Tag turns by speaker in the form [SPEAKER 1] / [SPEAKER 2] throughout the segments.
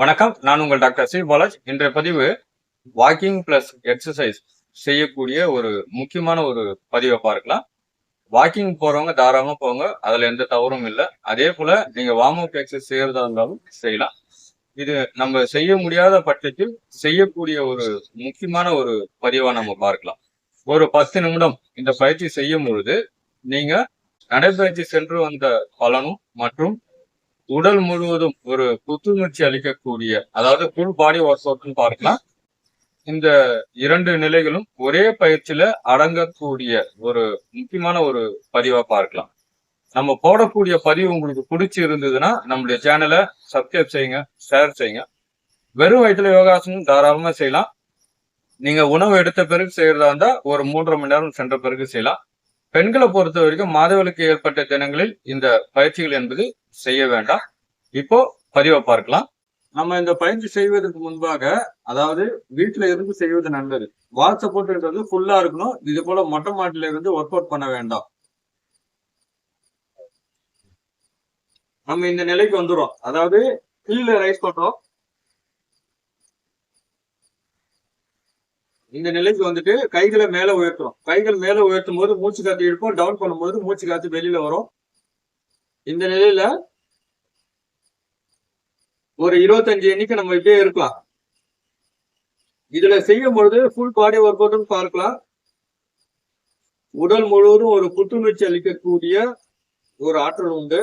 [SPEAKER 1] வணக்கம். நான் உங்கள் டாக்டர் சி பாலாஜ். இன்றைய பதிவு வாக்கிங் பிளஸ் எக்ஸசைஸ் செய்யக்கூடிய ஒரு முக்கியமான ஒரு பதிவை பார்க்கலாம். வாக்கிங் போறவங்க தாராளமாக போங்க. அதுல எந்த தவறும் இல்லை. அதே போல நீங்க வார்ம் அப் எக்ஸசைஸ் செய்யறதா இருந்தாலும் செய்யலாம். இது நம்ம செய்ய முடியாத பட்சத்தில் செய்யக்கூடிய ஒரு முக்கியமான ஒரு பதிவா நம்ம பார்க்கலாம். ஒரு பத்து நிமிடம் இந்த பயிற்சி செய்யும் பொழுது நீங்க நடைபயிற்சி சென்று வந்த பலனும் மற்றும் உடல் முழுவதும் ஒரு புத்துணர்ச்சி அளிக்கக்கூடிய அதாவது ஃபுல் பாடி ஒர்க் அவுட்னு பார்க்கலாம். இந்த இரண்டு நிலைகளும் ஒரே பயிற்சியில அடங்கக்கூடிய ஒரு முக்கியமான ஒரு பதிவா பார்க்கலாம். நம்ம போடக்கூடிய பதிவு உங்களுக்கு பிடிச்சி இருந்ததுன்னா நம்மளுடைய சேனலை சப்ஸ்கிரைப் செய்யுங்க ஷேர் செய்யுங்க. வெறும் வயிற்றுல யோகாசனம் தாராளமா செய்யலாம். நீங்க உணவு எடுத்த பிறகு செய்யறதா இருந்தா ஒரு மூன்றரை மணி நேரம் சென்ற பிறகு செய்யலாம். பெண்களை பொறுத்த வரைக்கும் மாதவிலக்கு ஏற்பட்ட தினங்களில் இந்த பயிற்சிகள் என்பது செய்ய வேண்டாம். இப்போ பதிவை பார்க்கலாம். நம்ம இந்த பயிற்சி செய்வதற்கு முன்பாக அதாவது வீட்டுல இருந்து செய்வது நல்லது. வால் சப்போர்ட்ன்றது ஃபுல்லா இருக்கணும். இது போல மொட்டை மாட்டில இருந்து ஒர்க் அவுட் பண்ண வேண்டாம். நம்ம இந்த நிலைக்கு வந்துடும் அதாவது கீழே ரைஸ் பண்றோம். இந்த நிலைக்கு வந்துட்டு கைகளை மேல உயர்த்துறோம். கைகள் மேல உயர்த்தும் போது மூச்சு காத்து இழுப்போம். டவுன் பண்ணும்போது மூச்சு காத்து வெளியில வரும். இந்த நிலையில ஒரு இருபத்தஞ்சு எண்ணிக்கை நம்ம இப்படியே இருக்கலாம். இதுல செய்யும் பொழுது ஃபுல் பாடி ஒர்க் அவுட்னு பார்க்கலாம். உடல் முழுவதும் ஒரு புத்துணர்ச்சி அளிக்கக்கூடிய ஒரு ஆற்றல் உண்டு.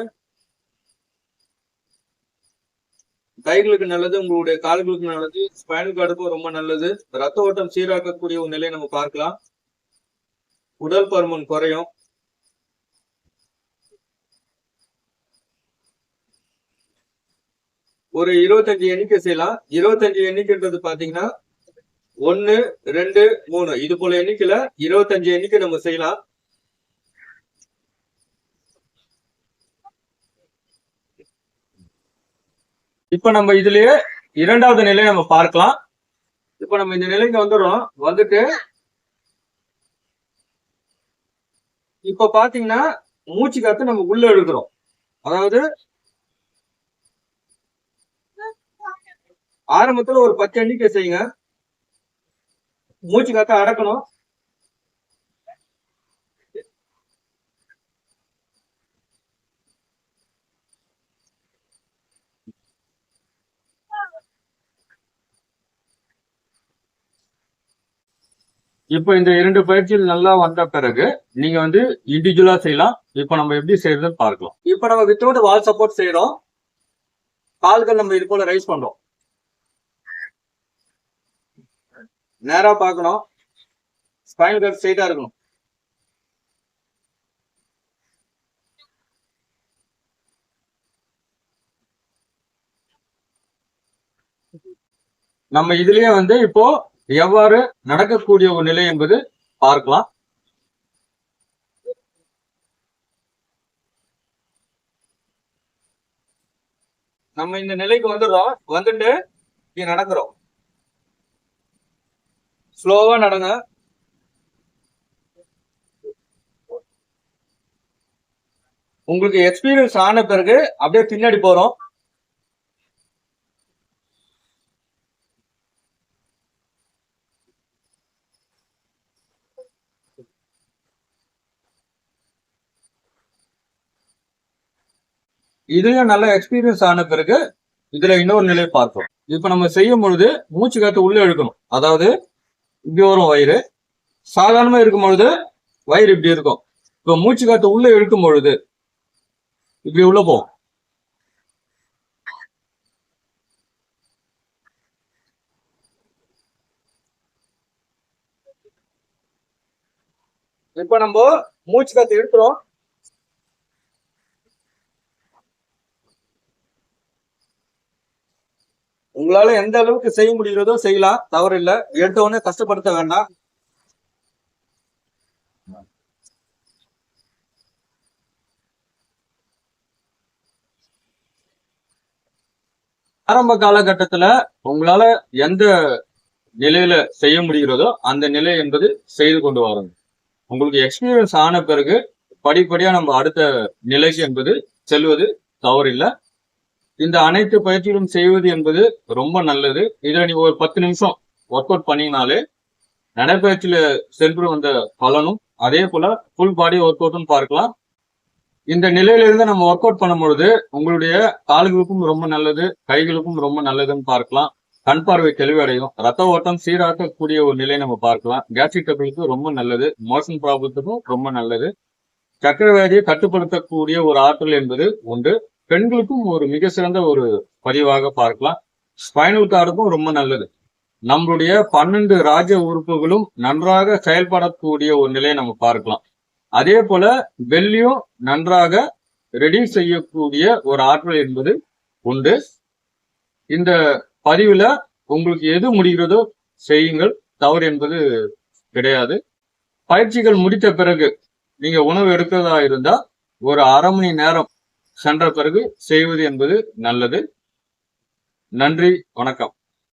[SPEAKER 1] கைகளுக்கு நல்லது உங்களுடைய கால்களுக்கு நல்லது ஸ்பைனல் கார்டுக்கும் ரொம்ப நல்லது. ரத்த ஓட்டம் சீராக்கக்கூடிய ஒரு நிலையை நம்ம பார்க்கலாம். உடல் பருமன் குறையும். ஒரு இருபத்தஞ்சு எண்ணிக்கை செய்யலாம். இருபத்தஞ்சு எண்ணிக்கைன்றது பாத்தீங்கன்னா ஒன்னு ரெண்டு மூணு. இது போல எண்ணிக்கையில இருபத்தஞ்சு எண்ணிக்கை நம்ம செய்யலாம். இப்ப நம்ம இதுலயே இரண்டாவது நிலையை நம்ம பார்க்கலாம். இப்ப நம்ம இந்த நிலைக்கு வந்துடுறோம். வந்துட்டு இப்ப பாத்தீங்கன்னா மூச்சு காத்து நம்ம உள்ள எடுக்கிறோம் அதாவது ஆரம்பத்துல ஒரு பத்து எண்ணிக்கை செய்யுங்க மூச்சு காத்த அடக்கணும். இப்போ இந்த இரண்டு பயிற்சிகள் நல்லா வந்த பிறகு நீங்க வந்து இண்டிவிஜுவலா செய்யலாம். இப்போ நம்ம எப்படி செய்யறதுன்னு பார்க்கலாம். இப்போ நம்ம வித்தவுட் வால் சப்போர்ட் செய்யறோம் கால்கள் நம்ம இது போல ரைஸ் பண்றோம். நேரா பார்க்கணும். ஸ்பைனல் கார்டு ஸ்ட்ரைட்டா இருக்கணும். நம்ம இதுலயே வந்து இப்போ எவ்வாறு நடக்கக்கூடிய ஒரு நிலை என்பது பார்க்கலாம். நம்ம இந்த நிலைக்கு வந்துடுறோம். வந்துட்டு இங்க நடக்கிறோம். ஸ்லோவா நடங்க. உங்களுக்கு எக்ஸ்பீரியன்ஸ் ஆன பிறகு அப்படியே பின்னாடி போறோம். இதுலயும் நல்ல எக்ஸ்பீரியன்ஸ் ஆன பிறகு இதுல இன்னொரு நிலையை பார்ப்போம். இப்ப நம்ம செய்யும் பொழுது மூச்சு காத்து உள்ள இழுக்கணும். அதாவது இப்படி வரும் வயிறு. சாதாரணமா இருக்கும் பொழுது வயிறு இப்படி இருக்கும். இப்ப மூச்சு காத்து உள்ள இழுக்கும் பொழுது இப்படி உள்ள போகும் இப்ப நம்ம மூச்சு காத்து இழுக்கிறோம். உங்களால எந்த அளவுக்கு செய்ய முடிகிறதோ செய்யலாம். தவறு இல்ல எடுத்த உடனே கஷ்டப்படுத்த வேண்டாம். ஆரம்ப காலகட்டத்துல உங்களால எந்த நிலையில செய்ய முடிகிறதோ அந்த நிலை என்பது செய்து கொண்டு வரணும் உங்களுக்கு எக்ஸ்பீரியன்ஸ் ஆன பிறகு படிப்படியா நம்ம அடுத்த நிலைக்கு என்பது செல்வது தவறில்லை. இந்த அனைத்து பயிற்சிகளும் செய்வது என்பது ரொம்ப நல்லது. இதுல நீ ஒரு பத்து நிமிஷம் ஒர்க் அவுட் பண்ணீங்கனாலே நடைப்பயிற்சியில சென்று வந்த பலனும் அதே போல ஃபுல் பாடி ஒர்க் அவுட்டும் பார்க்கலாம். இந்த நிலையிலிருந்து நம்ம ஒர்க் அவுட் பண்ணும் பொழுது உங்களுடைய கால்களுக்கும் ரொம்ப நல்லது கைகளுக்கும் ரொம்ப நல்லதுன்னு பார்க்கலாம். கண் பார்வை தெளிவடையும் ரத்த ஓட்டம் சீராக்கக்கூடிய ஒரு நிலையை நம்ம பார்க்கலாம். கேஸ்ட்ரிக் டபிளுக்கு ரொம்ப நல்லது. மோஷன் ப்ராப்ளத்துக்கும் ரொம்ப நல்லது. சக்கரவியாதியை கட்டுப்படுத்தக்கூடிய ஒரு ஆற்றல் என்பது உண்டு பெண்களுக்கும் ஒரு மிக சிறந்த ஒரு பதிவாக பார்க்கலாம். ஸ்பைனல் கார்டுக்கும் ரொம்ப நல்லது. நம்மளுடைய பன்னெண்டு ராஜ உறுப்புகளும் நன்றாக செயல்படக்கூடிய ஒரு நிலையை நம்ம பார்க்கலாம். அதே போல வெள்ளியும் நன்றாக ரெடி செய்யக்கூடிய ஒரு ஆற்றல் என்பது உண்டு. இந்த பதிவுல உங்களுக்கு எது முடிகிறதோ செய்யுங்கள். தவறு என்பது கிடையாது. பயிற்சிகள் முடித்த பிறகு நீங்க உணவு எடுக்கிறதா இருந்தா ஒரு அரை மணி நேரம் சென்ற பிறகு செய்வது என்பது நல்லது. நன்றி வணக்கம்.